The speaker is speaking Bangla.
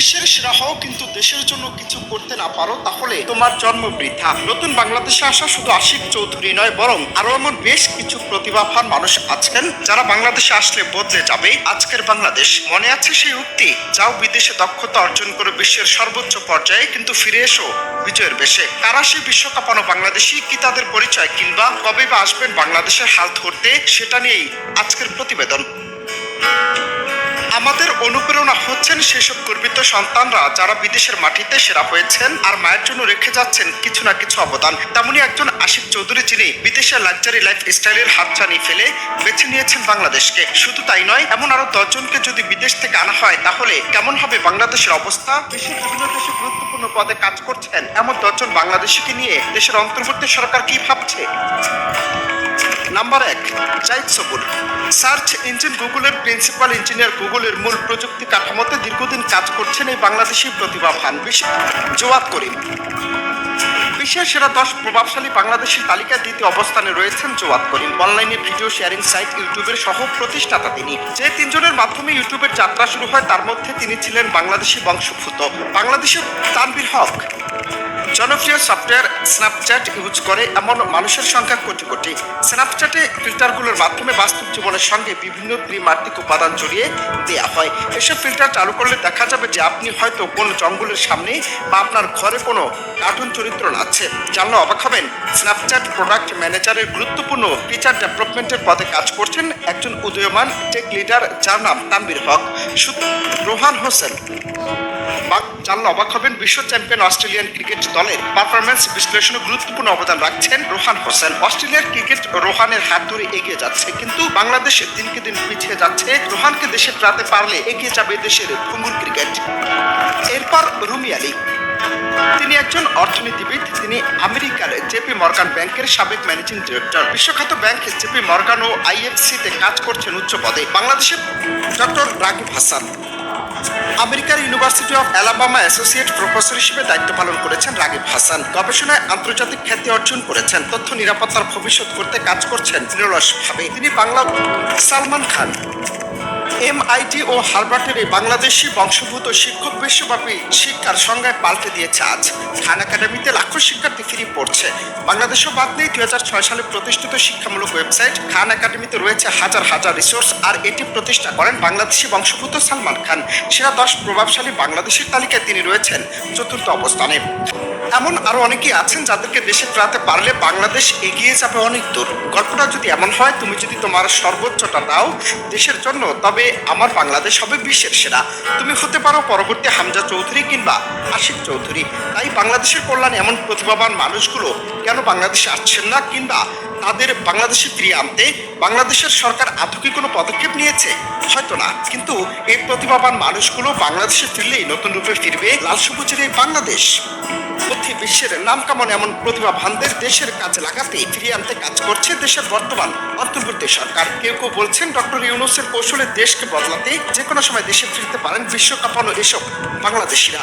বিশ্বের সেরা কিন্তু দেশের জন্য কিছু করতে না পারো, তাহলে তোমার জন্ম বৃথা। নতুন বাংলাদেশে আসা শুধু আশিক চৌধুরী নয়, বরং আরও এমন বেশ কিছু প্রতিভাবান মানুষ আছেন যারা বাংলাদেশে আসলে বদলে যাবে। আজকের বাংলাদেশ, মনে আছে সেই উক্তি? যাও বিদেশে দক্ষতা অর্জন করে বিশ্বের সর্বোচ্চ পর্যায়ে, কিন্তু ফিরে এসো বিজয়ের বেশে। কারা সেই বিশ্বকাপানো বাংলাদেশি? কি তাদের পরিচয়? কিংবা কবে বা আসবেন বাংলাদেশের হাল ধরতে? সেটা নিয়েই আজকের প্রতিবেদন। আমাদের অনুপ্রেরণা হচ্ছেন সেসব গর্বিত সন্তানরা যারা বিদেশের মাটিতে সেরা হয়েছেন আর মায়ের জন্য রেখে যাচ্ছেন কিছু না কিছু অবদান। তেমনই একজন আশিক চৌধুরী যিনি বিদেশের লাক্সারি লাইফ স্টাইলের হাতছানি ফেলে বেছে নিয়েছেন বাংলাদেশকে। শুধু তাই নয়, এমন আরও দশজনকে যদি বিদেশ থেকে আনা হয়, তাহলে কেমন হবে বাংলাদেশের অবস্থা? বিশ্বের বিভিন্ন দেশে গুরুত্বপূর্ণ পদে কাজ করছেন। এমন দশজন বাংলাদেশিকে নিয়ে দেশের অন্তর্বর্তী সরকার কি ভাবছে? নাম্বার এক সবুর সার্চ ইঞ্জিন গুগলের প্রিন্সিপাল ইঞ্জিনিয়ার গুগলের মূল প্রযুক্তি কাঠামোতে দীর্ঘদিন কাজ করছেন এই বাংলাদেশি প্রতিভাবান বিশেষ জোয়াদ করিম। বিশ্বের সেরা দশ প্রভাবশালী বাংলাদেশের তালিকায় দ্বিতীয় অবস্থানে রয়েছেন জোয়াদ করিম। অনলাইনে ভিডিও শেয়ারিং সাইট, ইউটিউবের সহ প্রতিষ্ঠাতা তিনি। যে তিনজনের মাধ্যমে ইউটিউবের যাত্রা শুরু হয়, তার মধ্যে তিনি ছিলেন বাংলাদেশি বংশোদ্ভূত। বাংলাদেশের তানবির হক। জনপ্রিয় সফটওয়্যার স্ন্যাপচ্যাট ইউজ করে এমন মানুষের সংখ্যা কোটি কোটি। স্ন্যাপচ্যাটে ফিল্টারগুলোর মাধ্যমে বাস্তব জীবনের সঙ্গে বিভিন্ন ত্রিমাত্রিক উপাদান জড়িয়ে দেওয়া হয়। এসব ফিল্টার চালু করলে দেখা যাবে যে আপনি হয়তো কোনো জঙ্গলের সামনে বা আপনার ঘরে কোনো কার্টুন চরিত্র আছে জানলে অবাক হবেন। স্ন্যাপচ্যাট প্রোডাক্ট ম্যানেজারের গুরুত্বপূর্ণ ফিচার ডেভেলপমেন্টের পদে কাজ করছেন একজন উদীয়মান টেক লিডার যার নাম তানবির হক। রোহান হোসেন। জানলে অবাক হবেন, বিশ্ব চ্যাম্পিয়ন অস্ট্রেলিয়ান ক্রিকেট দলের পারফরমেন্স বিশ্লেষণে গুরুত্বপূর্ণ অবদান রাখছেন রোহান হোসেন। অস্ট্রেলিয়ার ক্রিকেট রোহানের হাত ধরে এগিয়ে যাচ্ছে, কিন্তু বাংলাদেশ দিনকে দিন পিছিয়ে যাচ্ছে। রোহানকে দেশে ফেরাতে পারলে এগিয়ে যাবে দেশের ভঙ্গুর ক্রিকেট। এরপর রুমি আলী তিনি একজন অর্থনীতিবিদ, তিনি আমেরিকার জেপি মর্গান ব্যাংকের সাবেক ম্যানেজিং ডিরেক্টর। বিশ্বখ্যাত ব্যাংক জেপি মর্গান ও আইএফসিতে কাজ করছেন উচ্চ পদে। বাংলাদেশের ডক্টর রাগিব হাসান। আমেরিকার university of Alabama associate professor হিসেবে দায়িত্ব পালন করেছেন রাগিব হাসান। গবেষণায় আন্তর্জাতিক খ্যাতি অর্জন করেছেন। তথ্য নিরাপত্তার ভবিষ্যৎ করতে কাজ করছেন নিরলসভাবে তিনি বাংলা সালমান খান। এমআইটি ও হার্ভার্ডের এই বাংলাদেশি বংশোদ্ভূত শিক্ষক বিশ্বব্যাপী শিক্ষার সংজ্ঞায় পাল্টে দিয়েছে আজ। খান একাডেমিতে লাখো শিক্ষার্থী ফিরে পড়ছে। বাংলাদেশও বাদ নেই দুই হাজার ছয় সালে প্রতিষ্ঠিত শিক্ষামূলক ওয়েবসাইট। খান একাডেমিতে রয়েছে হাজার হাজার রিসোর্স আর এটি প্রতিষ্ঠা করেন বাংলাদেশি বংশোদ্ভূত সালমান খান। সেরা দশ প্রভাবশালী বাংলাদেশের তালিকায় তিনি রয়েছেন চতুর্থ অবস্থানে। এমন আরও অনেকেই আছেন যাদেরকে দেশে ফেরাতে পারলে বাংলাদেশ এগিয়ে যাবে অনেক দূর। গল্পটা যদি এমন হয়, তুমি যদি তোমার সর্বোচ্চটা দাও দেশের জন্য, তবে আমার বাংলাদেশ হবে বিশ্বের সেরা। তুমি হতে পারো পরবর্তী হামজা চৌধুরী কিংবা আশিক চৌধুরী। তাই বাংলাদেশের কল্যাণে এমন প্রতিভাবান মানুষগুলো কেন বাংলাদেশে আসছেন না কিংবা তাদের বাংলাদেশে ফিরিয়ে আনতে বাংলাদেশের সরকার আদৌ কি কোনো পদক্ষেপ নিয়েছে? হয়তো না। কিন্তু এই প্রতিভাবান মানুষগুলো বাংলাদেশে ফিরলেই নতুন রূপে ফিরবে লাল সবুজের এই বাংলাদেশ। মধ্যে বিশ্বের নাম কামন এমন প্রতিভা ভান্দের দেশের কাজে লাগাতে ফিরিয়ে আনতে কাজ করছে দেশের বর্তমান অন্তর্বর্তী সরকার। কেউ কেউ বলছেন ডক্টর ইউনুসের কৌশলে দেশকে বদলাতে যে কোনো সময় দেশে ফিরতে পারেন বিশ্বকাপানো এসব বাংলাদেশিরা।